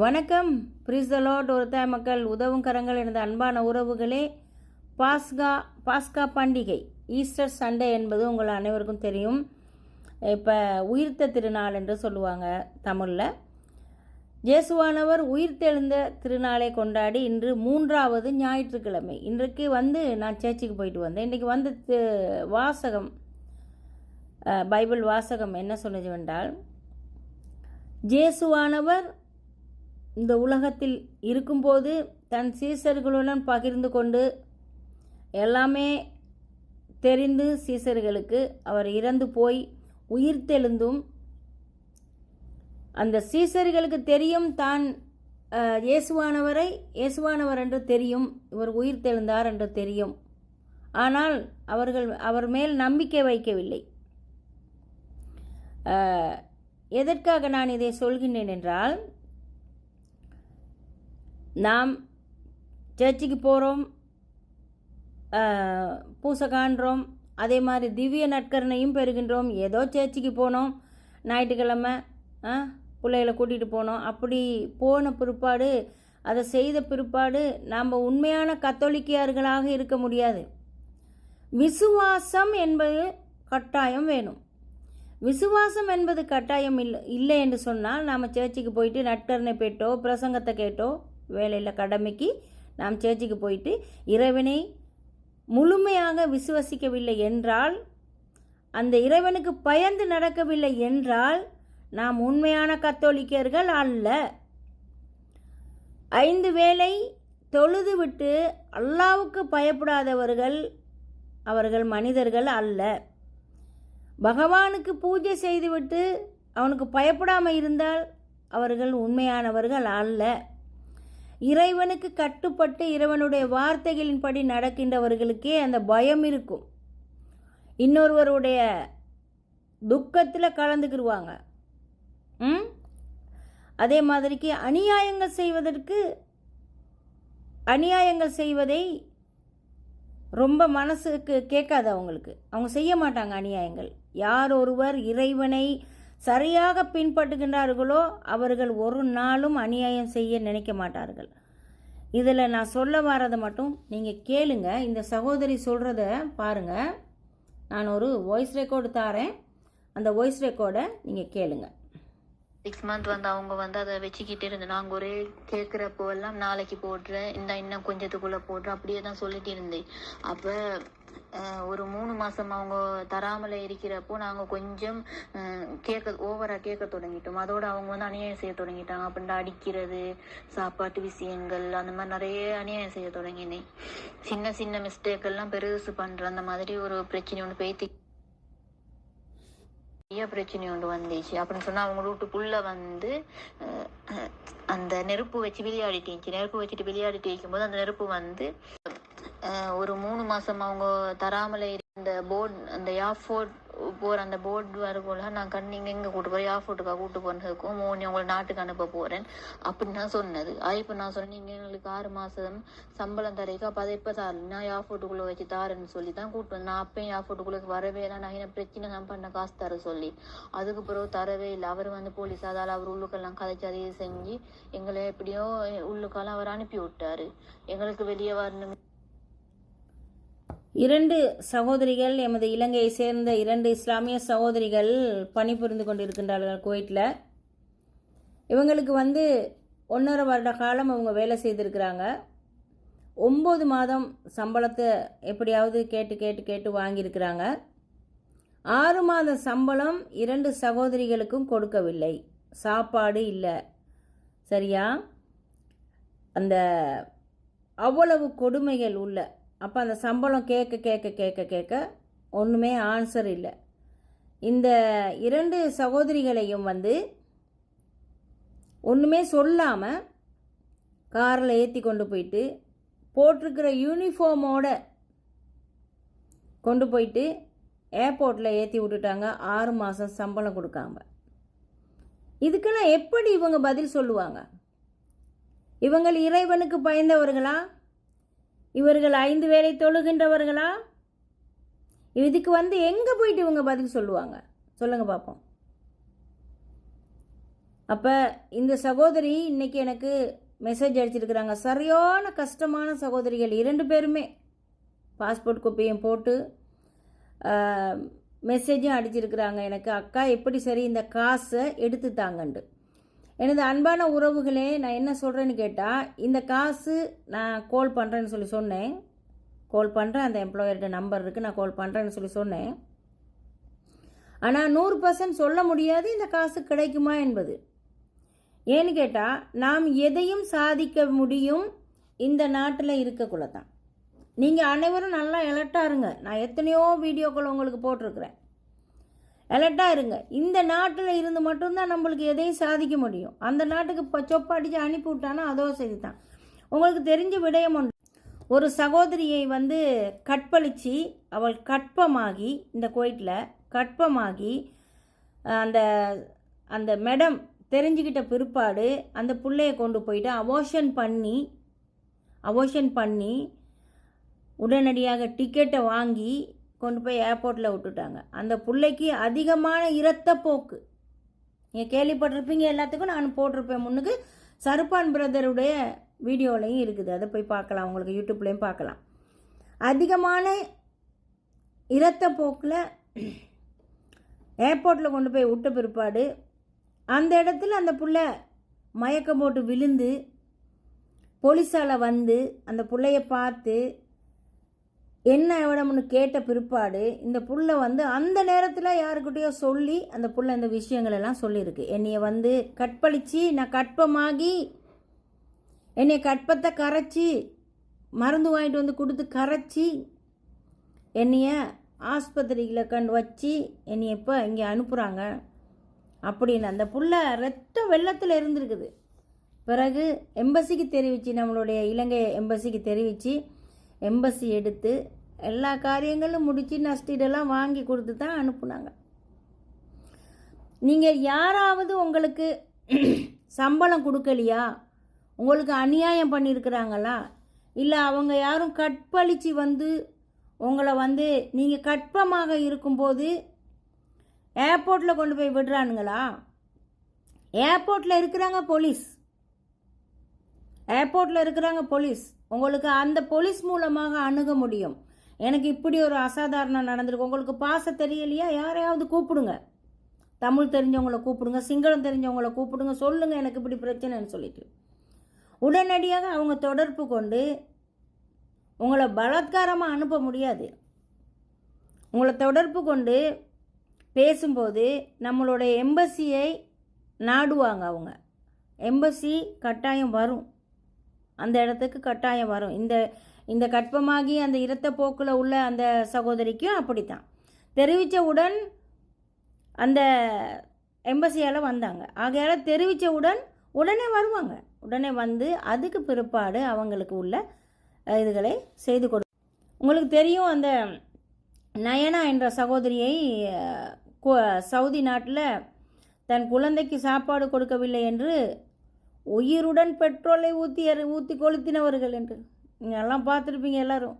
வணக்கம். பிரிசலோட் ஒருத்தாய் மக்கள் உதவும் கரங்கள் எனது அன்பான உறவுகளே பாஸ்கா பாஸ்கா பண்டிகை ஈஸ்டர் சண்டே என்பது உங்கள் அனைவருக்கும் தெரியும். இப்போ உயிர்த்த திருநாள் என்று சொல்லுவாங்க தமிழில். இயேசுவானவர் உயிர்த்தெழுந்த திருநாளை கொண்டாடி இன்று மூன்றாவது ஞாயிற்றுக்கிழமை. இன்றைக்கு வந்து நான் சேர்ச்சுக்கு போயிட்டு வந்தேன். இன்றைக்கி வந்து வாசகம் பைபிள் வாசகம் என்ன சொன்னது என்றால் ஜேசுவானவர் இந்த உலகத்தில் இருக்கும்போது தன் சீசர்களுடன் பகிர்ந்து கொண்டு எல்லாமே தெரிந்து சீசர்களுக்கு அவர் இறந்து போய் உயிர்த்தெழுந்தும் அந்த சீசர்களுக்கு தெரியும் தான் இயேசுவானவரை இயேசுவானவர் என்று தெரியும் இவர் உயிர்த்தெழுந்தார் என்று தெரியும். ஆனால் அவர்கள் அவர் மேல் நம்பிக்கை வைக்கவில்லை. எதற்காக நான் இதை சொல்கின்றேன் என்றால் நாம் சர்ச்சுக்கு போகிறோம் பூசை காண்றோம் அதே மாதிரி திவ்ய நற்கரணையும் பெறுகின்றோம். ஏதோ சர்ச்சுக்கு போனோம் ஞாயிற்றுக்கிழமை ஆ, பிள்ளைகளை கூட்டிகிட்டு போனோம். அப்படி போன பிற்பாடு அதை செய்த பிற்பாடு நாம் உண்மையான கத்தோலிக்கையார்களாக இருக்க முடியாது. விசுவாசம் என்பது கட்டாயம் வேணும். விசுவாசம் என்பது கட்டாயம் இல்லை இல்லை என்று சொன்னால் நாம் சர்ச்சுக்கு போயிட்டு நட்கரணை பெற்றோ பிரசங்கத்தை கேட்டோ வேலையில் கடமைக்கு நாம் சேர்ச்சிக்கு போயிட்டு இறைவனை முழுமையாக விசுவசிக்கவில்லை என்றால் அந்த இறைவனுக்கு பயந்து நடக்கவில்லை என்றால் நாம் உண்மையான கத்தோலிக்கர்கள் அல்ல. ஐந்து வேளை தொழுது விட்டு அல்லாவுக்கு பயப்படாதவர்கள் அவர்கள் மனிதர்கள் அல்ல. பகவானுக்கு பூஜை செய்துவிட்டு அவனுக்கு பயப்படாமல் இருந்தால் அவர்கள் உண்மையானவர்கள் அல்ல. இறைவனுக்கு கட்டுப்பட்டு இறைவனுடைய வார்த்தைகளின்படி நடக்கின்றவர்களுக்கே அந்த பயம் இருக்கும். இன்னொருவருடைய துக்கத்தில் கலந்துக்கிடுவாங்க ம்? அதே மாதிரிக்கு அநியாயங்கள் செய்வதற்கு அநியாயங்கள் செய்வதை ரொம்ப மனசுக்கு கேட்காது அவங்களுக்கு. அவங்க செய்ய மாட்டாங்க அநியாயங்கள். யார் ஒருவர் இறைவனை சரியாக பின்பற்றுகின்றார்களோ அவர்கள் ஒரு நாளும் அநியாயம் செய்ய நினைக்க மாட்டார்கள். இதில் நான் சொல்ல வரதை மட்டும் நீங்கள் கேளுங்க. இந்த சகோதரி சொல்கிறத பாருங்க. நான் ஒரு வாய்ஸ் ரெக்கார்டு தாரேன் அந்த வாய்ஸ் ரெக்கார்டை நீங்கள் கேளுங்க. சிக்ஸ் மந்த் வந்து அவங்க வந்து அதை வச்சுக்கிட்டே இருந்து நாங்கள் ஒரே கேட்குறப்போ எல்லாம் நாளைக்கு போடுறேன். இந்த இன்னும் கொஞ்சத்துக்குள்ளே போடுறேன். அப்படியே தான் சொல்லிட்டு இருந்தேன். அப்போ ஒரு மூணு மாசம் அவங்க தராமல இருக்கிறப்போ நாங்க கொஞ்சம் கேக்க கேட்க ஓவரா கேட்க தொடங்கிட்டோம். அதோட அவங்க வந்து அநியாயம் செய்ய தொடங்கிட்டாங்க. அப்படின்ட்டு அடிக்கிறது சாப்பாட்டு விஷயங்கள் அந்த மாதிரி நிறைய அநியாயம் செய்ய தொடங்கினேன். சின்ன சின்ன மிஸ்டேக் எல்லாம் பெருசு பண்ற அந்த மாதிரி ஒரு பிரச்சனை ஒன்று பேத்தி நிறைய பிரச்சனை ஒன்று வந்துச்சு. அப்படின்னு சொன்னால் அவங்க வீட்டுக்குள்ள வந்து அந்த நெருப்பு வச்சு விளையாடிட்டு இருந்துச்சு. நெருப்பு வச்சுட்டு விளையாடிட்டு இருக்கும்போது அந்த நெருப்பு வந்து ஒரு மூணு மாசம் அவங்க தராமல இருந்த போர்ட் அந்த யாஃபோர்ட் போற அந்த போர்டு வரக்குள்ள நான் கண் இங்க எங்க கூட்டு போறேன். யாஃபோர்ட்டுக்கா கூட்டு போறதுக்கும் மோனி உங்களை நாட்டுக்கு அனுப்ப போறேன். அப்படின்னு நான் சொன்னது. அது இப்ப நான் சொன்னேன் நீங்க எங்களுக்கு ஆறு மாசம் சம்பளம் தரைக்கு அப்ப அதை எப்ப தாரு நான் யாஃபோர்ட்டுக்குள்ள வச்சு தாரேன்னு சொல்லி தான் கூட்டு வந்தேன். நான் அப்பயும் யாஃபோர்ட்டுக்குள்ள வரவே இல்லை. நான் என்ன பிரச்சனை? தான் பண்ண காசு தர சொல்லி. அதுக்கு பிறகு தரவே இல்லை. அவர் வந்து போலீஸ் அதால அவர் உள்ளுக்கெல்லாம் கதைச்சு அதையே செஞ்சு எங்களை எப்படியோ உள்ளுக்கெல்லாம் அவர் அனுப்பி விட்டாரு எங்களுக்கு வெளியே வரணும் இரண்டு சகோதரிகள் எமது இலங்கையை சேர்ந்த இரண்டு இஸ்லாமிய சகோதரிகள் பணிபுரிந்து கொண்டிருக்கின்றார்கள் குவைட்டில் இவங்களுக்கு வந்து ஒன்றரை வருட காலம் அவங்க வேலை செய்திருக்கிறாங்க. ஒம்பது மாதம் சம்பளத்தை எப்படியாவது கேட்டு கேட்டு கேட்டு வாங்கியிருக்கிறாங்க. ஆறு மாத சம்பளம் இரண்டு சகோதரிகளுக்கும் கொடுக்கவில்லை. சாப்பாடு இல்லை. சரியா? அந்த அவ்வளவு கொடுமைகள் உள்ள அப்போ அந்த சம்பளம் கேட்க கேட்க கேட்க கேட்க ஒன்றுமே ஆன்சர் இல்லை. இந்த இரண்டு சகோதரிகளையும் வந்து ஒன்றுமே சொல்லாமல் காரில் ஏற்றி கொண்டு போயிட்டு போட்டிருக்கிற யூனிஃபார்மோட கொண்டு போயிட்டு ஏர்போர்ட்டில் ஏற்றி விட்டுட்டாங்க ஆறு மாதம் சம்பளம் கொடுக்காம. இதுக்கெல்லாம் எப்படி இவங்க பதில் சொல்லுவாங்க? இவங்கள் இறைவனுக்கு பயந்தவர்களா? இவர்கள் ஐந்து வேலை தொழுகின்றவர்களா? இதுக்கு வந்து எங்கே போயிட்டு இவங்க பதில் சொல்லுவாங்க? சொல்லுங்க பார்ப்போம் அப்போ இந்த சகோதரி இன்னைக்கு எனக்கு மெசேஜ் அடிச்சிருக்கிறாங்க. சரியான கஷ்டமான சகோதரிகள் இரண்டு பேருமே. பாஸ்போர்ட் குப்பையும் போட்டு மெசேஜும் அடிச்சிருக்கிறாங்க. எனக்கு அக்கா எப்படி சரி இந்த காசை எடுத்து தாங்கண்டு எனது அன்பான உறவுகளே நான் என்ன சொல்கிறேன்னு கேட்டால் இந்த காசு நான் கால் பண்ணுறேன்னு சொல்லி சொன்னேன். கால் பண்ணுறேன் அந்த எம்ப்ளாயர்கிட்ட நம்பர் இருக்குது நான் கால் பண்ணுறேன்னு சொல்லி சொன்னேன். ஆனால் நூறு பர்சன்ட் சொல்ல முடியாது இந்த காசு கிடைக்குமா என்பது. ஏன்னு கேட்டால் நாம் எதையும் சாதிக்க முடியும் இந்த நாட்டில் இருக்கக்குள்ள தான் நீங்கள் அனைவரும் நல்லா எலர்ட்டாக இருங்க. நான் எத்தனையோ வீடியோக்கள் உங்களுக்கு போட்டிருக்கிறேன். அலர்ட்டாக இருங்க. இந்த நாட்டில் இருந்து மட்டும்தான் நம்மளுக்கு எதையும் சாதிக்க முடியும். அந்த நாட்டுக்கு இப்போ சொப்பு அனுப்பி விட்டானா அதோ சரி தான் உங்களுக்கு தெரிஞ்ச விடயம் ஒன்று. ஒரு சகோதரியை வந்து கற்பழித்து அவள் கற்பமாகி இந்த கோயிட்டில் கற்பமாகி அந்த அந்த மேடம் தெரிஞ்சுக்கிட்ட பிற்பாடு அந்த பிள்ளைய கொண்டு போயிட்டு அவோஷன் பண்ணி அவோஷன் பண்ணி உடனடியாக டிக்கெட்டை வாங்கி கொண்டு போய் ஏர்போர்ட்டில் விட்டுட்டாங்க. அந்த பிள்ளைக்கு அதிகமான இரத்த போக்கு. நீங்கள் கேள்விப்பட்டிருப்பீங்க எல்லாத்துக்கும் நான் போட்டிருப்பேன் முன்னுக்கு. சருப்பான் பிரதருடைய வீடியோலையும் இருக்குது. அதை போய் பார்க்கலாம். உங்களுக்கு யூடியூப்லேயும் பார்க்கலாம். அதிகமான இரத்த போக்கில் ஏர்போர்ட்டில் கொண்டு போய் விட்ட பிற்பாடு அந்த இடத்துல அந்த புள்ள மயக்கம் போட்டு விழுந்து போலீஸால் வந்து அந்த பிள்ளைய பார்த்து என்ன விடம்னு கேட்ட பிற்பாடு இந்த புள்ள வந்து அந்த நேரத்தில் யாருக்கிட்டேயோ சொல்லி அந்த புள்ள இந்த விஷயங்கள் எல்லாம் சொல்லியிருக்கு. என்னையை வந்து கற்பழித்து நான் கற்பமாகி என்னை கற்பத்தை கரைச்சி மருந்து வாங்கிட்டு வந்து கொடுத்து கரைச்சி என்னைய ஆஸ்பத்திரியில் கண்டு வச்சு என்னை இப்போ இங்கே அனுப்புகிறாங்க அப்படின்னு அந்த புள்ள ரத்த வெள்ளத்தில் இருந்திருக்குது. பிறகு எம்பசிக்கு தெரிவித்து நம்மளுடைய இலங்கை எம்பசிக்கு தெரிவித்து எம்பசி எடுத்து எல்லா காரியங்களும் முடித்து நஷ்டீடெல்லாம் வாங்கி கொடுத்து தான் அனுப்புனாங்க. நீங்கள் யாராவது உங்களுக்கு சம்பளம் கொடுக்கலையா? உங்களுக்கு அநியாயம் பண்ணியிருக்கிறாங்களா இல்லை அவங்க யாரும் கற்பழித்து வந்து உங்களை வந்து நீங்கள் கற்பமாக இருக்கும்போது ஏர்போர்ட்டில் கொண்டு போய் விடுறானுங்களா? ஏர்போர்ட்டில் இருக்கிறாங்க போலீஸ் ஏர்போர்ட்டில் இருக்கிறாங்க போலீஸ். உங்களுக்கு அந்த போலீஸ் மூலமாக அணுக முடியும். எனக்கு இப்படி ஒரு அசாதாரணம் நடந்திருக்கு. உங்களுக்கு பாச தெரியலையா? யாரையாவது கூப்பிடுங்க. தமிழ் தெரிஞ்சவங்களை கூப்பிடுங்க. சிங்களம் தெரிஞ்சவங்களை கூப்பிடுங்க. சொல்லுங்கள் எனக்கு இப்படி பிரச்சனைன்னு சொல்லிட்டு. உடனடியாக அவங்க தொடர்பு கொண்டு உங்களை பலாத்காரமாக அனுப்ப முடியாது. உங்களை தொடர்பு கொண்டு பேசும்போது நம்மளுடைய எம்பசியை நாடுவாங்க அவங்க. எம்பசி கட்டாயம் வரும். அந்த இடத்துக்கு கட்டாயம் வரும். இந்த இந்த கற்பமாகி அந்த இரத்த போக்கில் உள்ள அந்த சகோதரிக்கும் அப்படித்தான். தெரிவித்தவுடன் அந்த எம்பசியால் வந்தாங்க. ஆகையால் தெரிவித்தவுடன் உடனே வருவாங்க. உடனே வந்து அதுக்கு பிற்பாடு அவங்களுக்கு உள்ள இதுகளை செய்து கொடு உங்களுக்கு தெரியும் அந்த நயனா என்ற சகோதரியை சவுதி நாட்டில் தன் குழந்தைக்கு சாப்பாடு கொடுக்கவில்லை என்று உயிருடன் பெட்ரோலை ஊற்றி எறி ஊற்றி கொளுத்தினவர்கள் என்று. நீங்கள் எல்லாம் பார்த்துருப்பீங்க எல்லாரும்.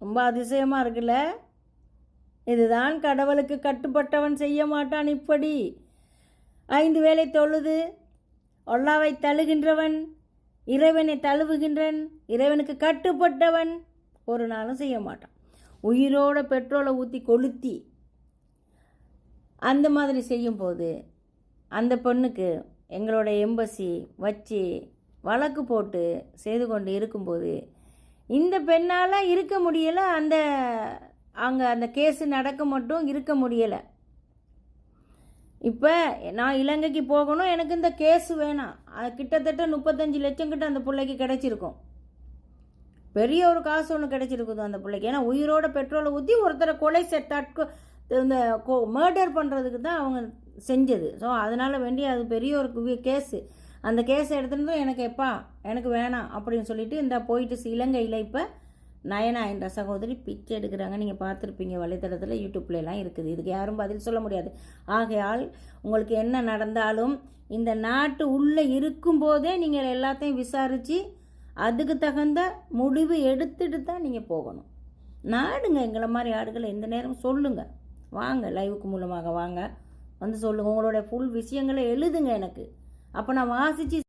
ரொம்ப அதிசயமாக இருக்குல்ல? இதுதான் கடவுளுக்கு கட்டுப்பட்டவன் செய்ய மாட்டான் இப்படி. ஐந்து வேலை தொழுது ஒல்லாவை தழுகின்றவன் இறைவனை தழுவுகின்றன் இறைவனுக்கு கட்டுப்பட்டவன் ஒரு நாளும் செய்ய மாட்டான். உயிரோட பெட்ரோலை ஊற்றி கொளுத்தி அந்த மாதிரி செய்யும்போது அந்த பொண்ணுக்கு எங்களோட எம்பசி வச்சு வழக்கு போட்டு செய்து கொண்டு இருக்கும்போது இந்த பெண்ணால் இருக்க முடியலை அந்த அங்கே அந்த கேஸு நடக்க மட்டும் இருக்க முடியலை. இப்போ நான் இலங்கைக்கு போகணும் எனக்கு இந்த கேஸ் வேணாம். அது கிட்டத்தட்ட முப்பத்தஞ்சு லட்சம் கிட்ட அந்த பிள்ளைக்கு கிடச்சிருக்கும். பெரிய ஒரு காசு ஒன்று கிடச்சிருக்குது அந்த பிள்ளைக்கு. ஏன்னா உயிரோட பெட்ரோலை ஊற்றி ஒருத்தரை கொலை செ- இந்த கோ மர்டர் பண்ணுறதுக்கு தான் அவங்க செஞ்சது. ஸோ அதனால் வேண்டி அது பெரிய ஒரு கேஸு அந்த கேஸை எடுத்துட்டு எனக்கு எப்பா எனக்கு வேணாம் அப்படின்னு சொல்லிட்டு இந்த போயிட்டு இலங்கையில் இப்போ நயனா என்ற சகோதரி பிச்சை எடுக்கிறாங்க. நீங்கள் பார்த்துருப்பீங்க வலைத்தளத்தில் யூடியூப்லலாம் இருக்குது. இதுக்கு யாரும் பதில் சொல்ல முடியாது. ஆகையால் உங்களுக்கு என்ன நடந்தாலும் இந்த நாட்டு உள்ளே இருக்கும்போதே நீங்கள் எல்லாத்தையும் விசாரித்து அதுக்கு தகுந்த முடிவு எடுத்துட்டு தான் நீங்கள் போகணும். நாடுங்க எங்களை மாதிரி ஆடுகளை எந்த நேரம் சொல்லுங்கள் வாங்க லைவுக்கு மூலமாக வாங்க. வந்து சொல்லுங்கள் உங்களோட ஃபுல் விஷயங்களை எழுதுங்க எனக்கு. அப்போ நான் வாசித்து